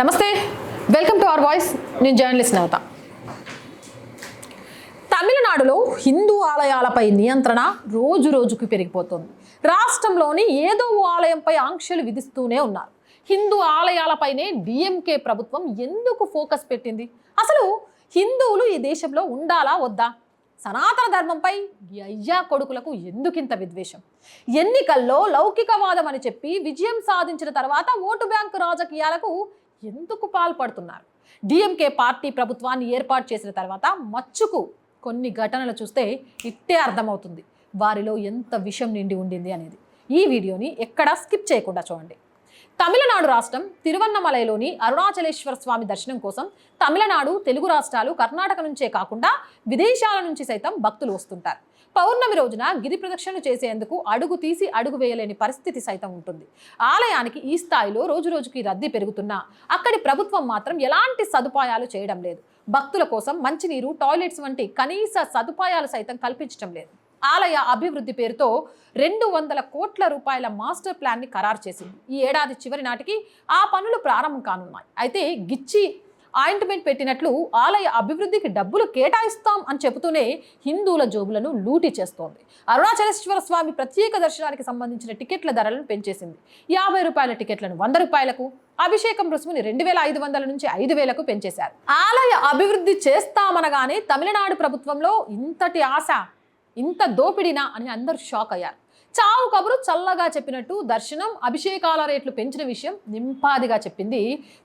నమస్తే. Welcome to our voice నేను journalist Navata. తమిళనాడులో హిందూ ఆలయాలపై నియంత్రణ రోజు రోజుకు పెరిగిపోతుంది. రాష్ట్రంలోని ఏదో ఓ ఆలయంపై ఆంక్షలు విధిస్తూనే ఉన్నారు. హిందూ ఆలయాలపైనే డిఎంకే ప్రభుత్వం ఎందుకు ఫోకస్ పెట్టింది? అసలు హిందువులు ఈ దేశంలో ఉండాలా వద్దా? సనాతన ధర్మంపై అయ్యా కొడుకులకు ఎందుకింత విద్వేషం? ఎన్నికల్లో లౌకికవాదం అని చెప్పి విజయం సాధించిన తర్వాత ఓటు బ్యాంకు రాజకీయాలకు ఎందుకు పాల్పడుతున్నారు? డిఎంకే పార్టీ ప్రభుత్వాన్ని ఏర్పాటు చేసిన తర్వాత మచ్చుకు కొన్ని ఘటనలు చూస్తే ఇట్టే అర్థమవుతుంది. వారిలో ఎంత విషం నిండి ఉండింది అనేది. ఈ వీడియోని ఎక్కడా స్కిప్ చేయకుండా చూడండి. తమిళనాడు రాష్ట్రం తిరువన్నమలైలోని అరుణాచలేశ్వర స్వామి దర్శనం కోసం తమిళనాడు తెలుగు రాష్ట్రాలు కర్ణాటక నుంచే కాకుండా విదేశాల నుంచి సైతం భక్తులు వస్తుంటారు. పౌర్ణమి రోజున గిరి ప్రదక్షిణ చేసేందుకు అడుగు తీసి అడుగు వేయలేని పరిస్థితి సైతం ఉంటుంది. ఆలయానికి ఈ స్థాయిలో రోజు రోజుకి రద్దీ పెరుగుతున్నా అక్కడి ప్రభుత్వం మాత్రం ఎలాంటి సదుపాయాలు చేయడం లేదు. భక్తుల కోసం మంచినీరు టాయిలెట్స్ వంటి కనీస సదుపాయాలు సైతం కల్పించడం లేదు. ఆలయ అభివృద్ధి పేరుతో రెండు వందల కోట్ల రూపాయల మాస్టర్ ప్లాన్ని ఖరారు చేసింది. ఈ ఏడాది చివరి నాటికి ఆ పనులు ప్రారంభం కానున్నాయి. అయితే గిచ్చి ఆయింట్మెంట్ పెట్టినట్లు ఆలయ అభివృద్ధికి డబ్బులు కేటాయిస్తాం అని చెబుతూనే హిందువుల జోబులను లూటీ చేస్తోంది. అరుణాచలేశ్వర స్వామి ప్రత్యేక దర్శనానికి సంబంధించిన టికెట్ల ధరలను పెంచేసింది. యాభై రూపాయల టికెట్లను వంద రూపాయలకు అభిషేకం రుసుముని రెండు వేల ఐదు వందల నుంచి ఐదు వేలకు పెంచేశారు. ఆలయ అభివృద్ధి చేస్తామనగానే తమిళనాడు ప్రభుత్వంలో ఇంతటి ఆశ ఇంత దోపిడినా అని అందరూ షాక్ అయ్యారు. చావు కబురు చల్లగా చెప్పినట్టు దర్శనం అభిషేకాల రేట్లు పెంచిన విషయం నింపాదిగా చెప్పింది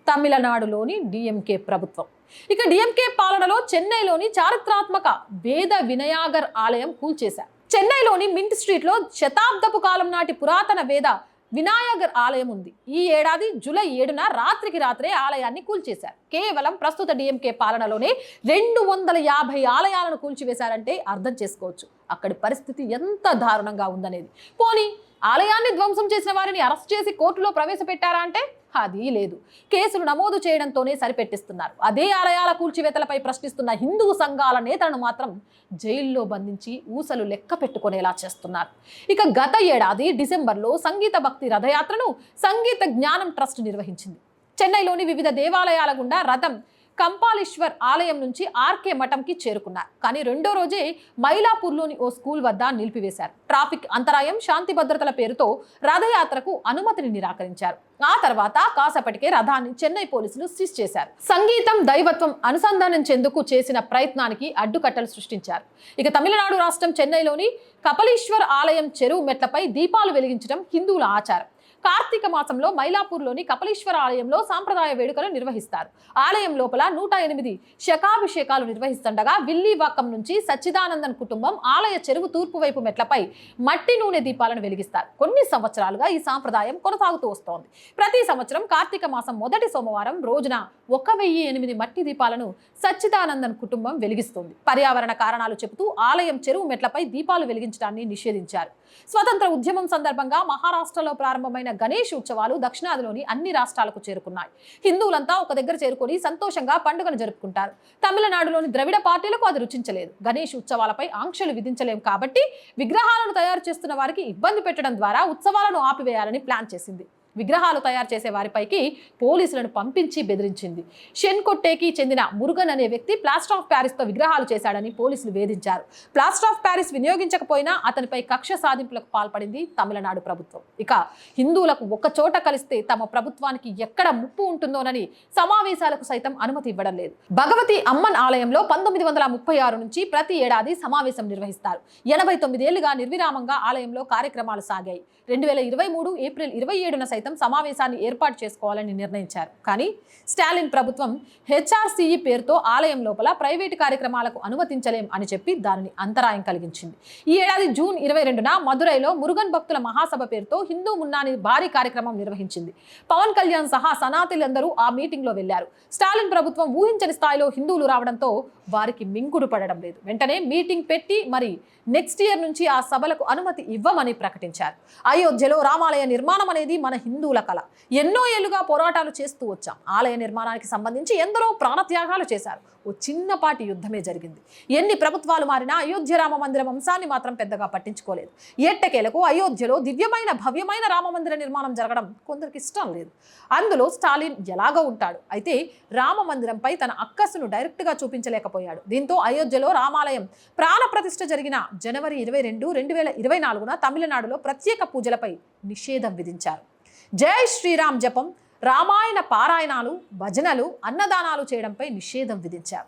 తమిళనాడులోని డిఎంకే ప్రభుత్వం. ఇక డిఎంకే పాలనలో చెన్నైలోని చారిత్రాత్మక వేద వినయాగర్ ఆలయం కూల్చేశారు. చెన్నైలోని మింట్ స్ట్రీట్లో శతాబ్దపు కాలం నాటి పురాతన వేద వినాయగర్ ఆలయం ఉంది. ఈ ఏడాది జూలై ఏడున రాత్రికి రాత్రే ఆలయాన్ని కూల్చేశారు. కేవలం ప్రస్తుత డిఎంకే పాలనలోనే రెండు వందల యాభై ఆలయాలను కూల్చివేశారంటే అర్థం చేసుకోవచ్చు. అక్కడి పరిస్థితి ఎంత దారుణంగా ఉందనేది. పోనీ ఆలయాన్ని ధ్వంసం చేసిన వారిని అరెస్ట్ చేసి కోర్టులో ప్రవేశపెట్టారా అంటే? అది లేదు. కేసులు నమోదు చేయడంతోనే సరిపెట్టిస్తున్నారు. అదే ఆలయాల కూల్చివేతలపై ప్రశ్నిస్తున్న హిందూ సంఘాల నేతలను మాత్రం జైల్లో బంధించి ఊసలు లెక్క పెట్టుకునేలా చేస్తున్నారు. ఇక గత ఏడాది డిసెంబర్లో సంగీత భక్తి రథయాత్రను సంగీత జ్ఞానం ట్రస్ట్ నిర్వహించింది. చెన్నైలోని వివిధ దేవాలయాల గుండా రథం కంపాలేశ్వర్ ఆలయం నుంచి ఆర్కే మఠంకి చేరుకున్నారు. కానీ రెండో రోజే మైలాపూర్లోని ఓ స్కూల్ వద్ద నిలిపివేశారు. ట్రాఫిక్ అంతరాయం శాంతి భద్రతల పేరుతో రథయాత్రకు అనుమతిని నిరాకరించారు. ఆ తర్వాత కాసేపటికే రథాన్ని చెన్నై పోలీసులు సీజ్ చేశారు. సంగీతం దైవత్వం అనుసంధానించేందుకు చేసిన ప్రయత్నానికి అడ్డుకట్టలు సృష్టించారు. ఇక తమిళనాడు రాష్ట్రం చెన్నైలోని కపలీశ్వర్ ఆలయం చెరువు మెట్లపై దీపాలు వెలిగించడం హిందువుల ఆచారం. కార్తీక మాసంలో మైలాపూర్లోని కపలేశ్వర ఆలయంలో సాంప్రదాయ వేడుకలు నిర్వహిస్తారు. ఆలయం లోపల నూట ఎనిమిది శకాభిషేకాలు నిర్వహిస్తుండగా విల్లీవాకం నుంచి సచ్చిదానందన్ కుటుంబం ఆలయ చెరువు తూర్పు వైపు మెట్లపై మట్టి నూనె దీపాలను వెలిగిస్తారు. కొన్ని సంవత్సరాలుగా ఈ సాంప్రదాయం కొనసాగుతూ వస్తోంది. ప్రతి సంవత్సరం కార్తీక మాసం మొదటి సోమవారం రోజున ఒక వెయ్యి ఎనిమిది మట్టి దీపాలను సచ్చిదానందన్ కుటుంబం వెలిగిస్తుంది. పర్యావరణ కారణాలు చెబుతూ ఆలయం చెరువు మెట్లపై దీపాలు వెలిగించడాన్ని నిషేధించారు. స్వతంత్ర ఉద్యమం సందర్భంగా మహారాష్ట్రలో ప్రారంభమైన గణేష్ ఉత్సవాలు దక్షిణాదిలోని అన్ని రాష్ట్రాలకు చేరుకున్నాయి. హిందువులంతా ఒక దగ్గర చేరుకొని సంతోషంగా పండుగను జరుపుకుంటారు. తమిళనాడులోని ద్రవిడ పార్టీలకు అది రుచించలేదు. గణేష్ ఉత్సవాలపై ఆంక్షలు విధించలేం కాబట్టి విగ్రహాలను తయారు చేస్తున్న వారికి ఇబ్బంది పెట్టడం ద్వారా ఉత్సవాలను ఆపివేయాలని ప్లాన్ చేసింది. విగ్రహాలు తయారు చేసే వారిపైకి పోలీసులను పంపించి బెదిరించింది. షెన్కొట్టేకి చెందిన మురుగన్ అనే వ్యక్తి ప్లాస్టర్ ఆఫ్ ప్యారిస్తో విగ్రహాలు చేశాడని పోలీసులు వేధించారు. ప్లాస్టర్ ఆఫ్ ప్యారిస్ వినియోగించకపోయినా అతనిపై కక్ష సాధింపులకు పాల్పడింది తమిళనాడు ప్రభుత్వం. ఇక హిందువులకు ఒక్కచోట చోట కలిస్తే తమ ప్రభుత్వానికి ఎక్కడ ముప్పు ఉంటుందోనని సమావేశాలకు సైతం అనుమతి ఇవ్వడం లేదు. భగవతి అమ్మన్ ఆలయంలో పంతొమ్మిది వందల ముప్పై ఆరు నుంచి ప్రతి ఏడాది సమావేశం నిర్వహిస్తారు. ఎనభై తొమ్మిదేళ్ళుగా నిర్విరామంగా ఆలయంలో కార్యక్రమాలు సాగాయి. రెండు వేల ఇరవై మూడు ఏప్రిల్ ఇరవై ఏడున సైతం సమావేశాన్ని ఏర్పాటు చేసుకోవాలని నిర్ణయించారు. కానీ స్టాలిన్ ప్రభుత్వం హెచ్ఆర్సీఈ పేరుతో ఆలయం లోపల ప్రైవేటు కార్యక్రమాలకు అనుమతించలేం అని చెప్పి దానిని అంతరాయం కలిగించింది. ఈ ఏడాది జూన్ ఇరవై రెండున మదురైలో మురుగన్ భక్తుల మహాసభ పేరుతో హిందూ మున్నాని భారీ కార్యక్రమం నిర్వహించింది. పవన్ కళ్యాణ్ సహా సనాతులందరూ ఆ మీటింగ్లో వెళ్ళారు స్టాలిన్ ప్రభుత్వం ఊహించని స్థాయిలో హిందువులు రావడంతో వారికి మింగుడు పడడం లేదు. వెంటనే మీటింగ్ పెట్టి మరి నెక్స్ట్ ఇయర్ నుంచి ఆ సభలకు అనుమతి ఇవ్వమని ప్రకటించారు. అయోధ్యలో రామాలయ నిర్మాణం అనేది మన హిందువుల కళ ఎన్నో ఏళ్ళుగా పోరాటాలు చేస్తూ వచ్చాం. ఆలయ నిర్మాణానికి సంబంధించి ఎందరో ప్రాణత్యాగాలు చేశారు. ఓ చిన్నపాటి యుద్ధమే జరిగింది. ఎన్ని ప్రభుత్వాలు మారినా అయోధ్య రామ మందిరం అంశాన్ని మాత్రం పెద్దగా పట్టించుకోలేదు. ఎట్టకేలకు అయోధ్యలో దివ్యమైన భవ్యమైన రామ మందిర నిర్మాణం జరగడం కొందరికి ఇష్టం లేదు. అందులో స్టాలిన్ ఎలాగో ఉంటాడు. అయితే రామ మందిరంపై తన అక్కసును డైరెక్ట్గా చూపించలేకపోయాడు. దీంతో అయోధ్యలో రామాలయం ప్రాణప్రతిష్ఠ జరిగిన జనవరి ఇరవై రెండు రెండు వేల ఇరవై నాలుగున తమిళనాడులో ప్రత్యేక పూజలపై నిషేధం విధించారు. జై శ్రీరామ్ జపం రామాయణ పారాయణాలు భజనలు అన్నదానాలు చేయడంపై నిషేధం విధించారు.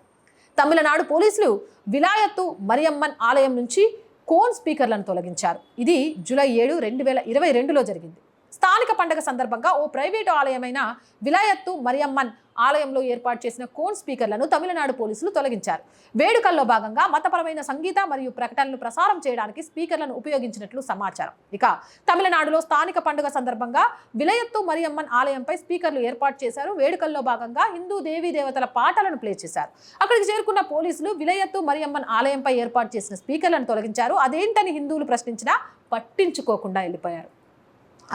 తమిళనాడు పోలీసులు విలాయత్తు మరియమ్మన్ ఆలయం నుంచి కోన్ స్పీకర్లను తొలగించారు. ఇది జూలై ఏడు రెండు వేల ఇరవై రెండులో జరిగింది. స్థానిక పండగ సందర్భంగా ఓ ప్రైవేటు ఆలయమైన విలాయత్తు మరియమ్మన్ ఆలయంలో ఏర్పాటు చేసిన కోన్ స్పీకర్లను తమిళనాడు పోలీసులు తొలగించారు. వేడుకల్లో భాగంగా మతపరమైన సంగీత మరియు ప్రకటనలు ప్రసారం చేయడానికి స్పీకర్లను ఉపయోగించినట్లు సమాచారం. ఇక తమిళనాడులో స్థానిక పండుగ సందర్భంగా విలయత్తు మరియమ్మన్ ఆలయంపై స్పీకర్లు ఏర్పాటు చేశారు. వేడుకల్లో భాగంగా హిందూ దేవీ దేవతల పాటలను ప్లే చేశారు. అక్కడికి చేరుకున్న పోలీసులు విలయత్తు మరియమ్మన్ ఆలయంపై ఏర్పాటు చేసిన స్పీకర్లను తొలగించారు. అదేంటని హిందువులు ప్రశ్నించినా పట్టించుకోకుండా వెళ్ళిపోయారు.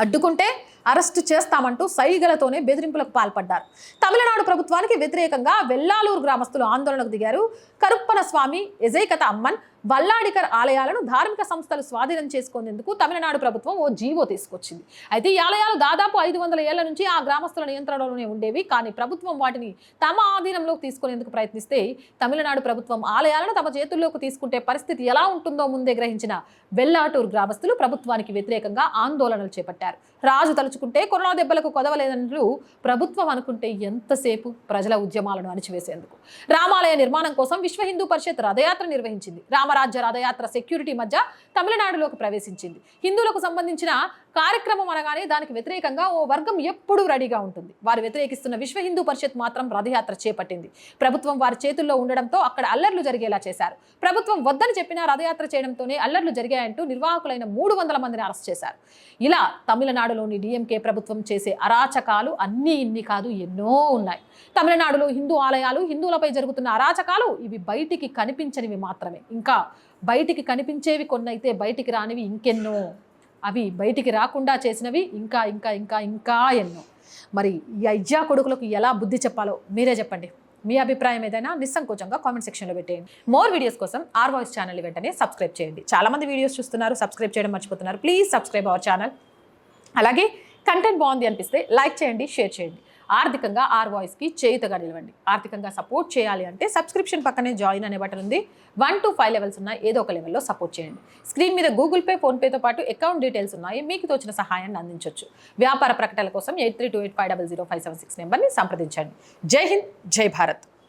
అడ్డుకుంటే అరెస్టు చేస్తామంటూ సైగలతోనే బెదిరింపులకు పాల్పడ్డారు. తమిళనాడు ప్రభుత్వానికి వ్యతిరేకంగా వెల్లాలూరు గ్రామస్తులు ఆందోళనకు దిగారు. కరుప్పన స్వామి ఎజైకత అమ్మన్ వల్లాడికర్ ఆలయాలను ధార్మిక సంస్థలు స్వాధీనం చేసుకునేందుకు తమిళనాడు ప్రభుత్వం ఓ జీవో తీసుకొచ్చింది. అయితే ఈ ఆలయాలు దాదాపు ఐదు వందల ఏళ్ళ నుంచి ఆ గ్రామస్తుల నియంత్రణలోనే ఉండేవి. కానీ ప్రభుత్వం వాటిని తమ ఆధీనంలోకి తీసుకునేందుకు ప్రయత్నిస్తే తమిళనాడు ప్రభుత్వం ఆలయాలను తమ చేతుల్లోకి తీసుకుంటే పరిస్థితి ఎలా ఉంటుందో ముందే గ్రహించిన వెల్లాటూరు గ్రామస్తులు ప్రభుత్వానికి వ్యతిరేకంగా ఆందోళనలు చేపట్టారు. రాజు తలుచుకుంటే కరోనా దెబ్బలకు కొదవలేదన్నట్లు ప్రభుత్వం అనుకుంటే ఎంతసేపు ప్రజల ఉద్యమాలను అణిచివేసేందుకు. రామాలయ నిర్మాణం కోసం విశ్వ హిందూ పరిషత్ రథయాత్ర నిర్వహించింది. రామరాజ్య రథయాత్ర సెక్యూరిటీ మధ్య తమిళనాడులోకి ప్రవేశించింది. హిందువులకు సంబంధించిన కార్యక్రమం అనగానే దానికి వ్యతిరేకంగా ఓ వర్గం ఎప్పుడూ రెడీగా ఉంటుంది. వారు వ్యతిరేకిస్తున్న విశ్వ హిందూ పరిషత్ మాత్రం రథయాత్ర చేపట్టింది. ప్రభుత్వం వారి చేతుల్లో ఉండడంతో అక్కడ అల్లర్లు జరిగేలా చేశారు. ప్రభుత్వం వద్దని చెప్పినా రథయాత్ర చేయడంతోనే అల్లర్లు జరిగాయంటూ నిర్వాహకులైన మూడు వందల మందిని అరెస్ట్ చేశారు. ఇలా తమిళనాడులోని డిఎంకే ప్రభుత్వం చేసే అరాచకాలు అన్నీ ఇన్ని కాదు ఎన్నో ఉన్నాయి. తమిళనాడులో హిందూ ఆలయాలు హిందువులపై జరుగుతున్న అరాచకాలు ఇవి బయటికి కనిపించనివి మాత్రమే. ఇంకా బయటికి కనిపించేవి కొన్నైతే బయటికి రానివి ఇంకెన్నో. అవి బయటికి రాకుండా చేసినవి ఇంకా ఇంకా ఇంకా ఇంకా ఎన్నో. మరి ఈ అయ్యా కొడుకులకు ఎలా బుద్ధి చెప్పాలో మీరే చెప్పండి. మీ అభిప్రాయం ఏదైనా నిస్సంకోచంగా కామెంట్ సెక్షన్లో పెట్టేయండి. మోర్ వీడియోస్ కోసం ఆర్ వాయిస్ ఛానల్ వెంటనే సబ్స్క్రైబ్ చేయండి. చాలామంది వీడియోస్ చూస్తున్నారు సబ్స్క్రైబ్ చేయడం మర్చిపోతున్నారు. Please subscribe our channel. అలాగే కంటెంట్ బాగుంది అనిపిస్తే లైక్ చేయండి షేర్ చేయండి. ఆర్థికంగా ఆర్ వాయిస్కి చేయుతగా నిలవండి. ఆర్థికంగా సపోర్ట్ చేయాలి అంటే సబ్స్క్రిప్షన్ పక్కనే జాయిన్ అనే బటన్ ఉంది. వన్ టు ఫైవ్ లెవెల్స్ ఉన్నాయి ఏదో ఒక లెవెల్లో సపోర్ట్ చేయండి. స్క్రీన్ మీద గూగుల్ పే ఫోన్పేతో పాటు అకౌంట్ డీటెయిల్స్ ఉన్నాయి మీకు తోచిన సహాయాన్ని అందించవచ్చు వ్యాపార ప్రకటనల కోసం eight three two eight five double zero five seven six నెంబర్ని సంప్రదించండి. జై హింద్ జై భారత్.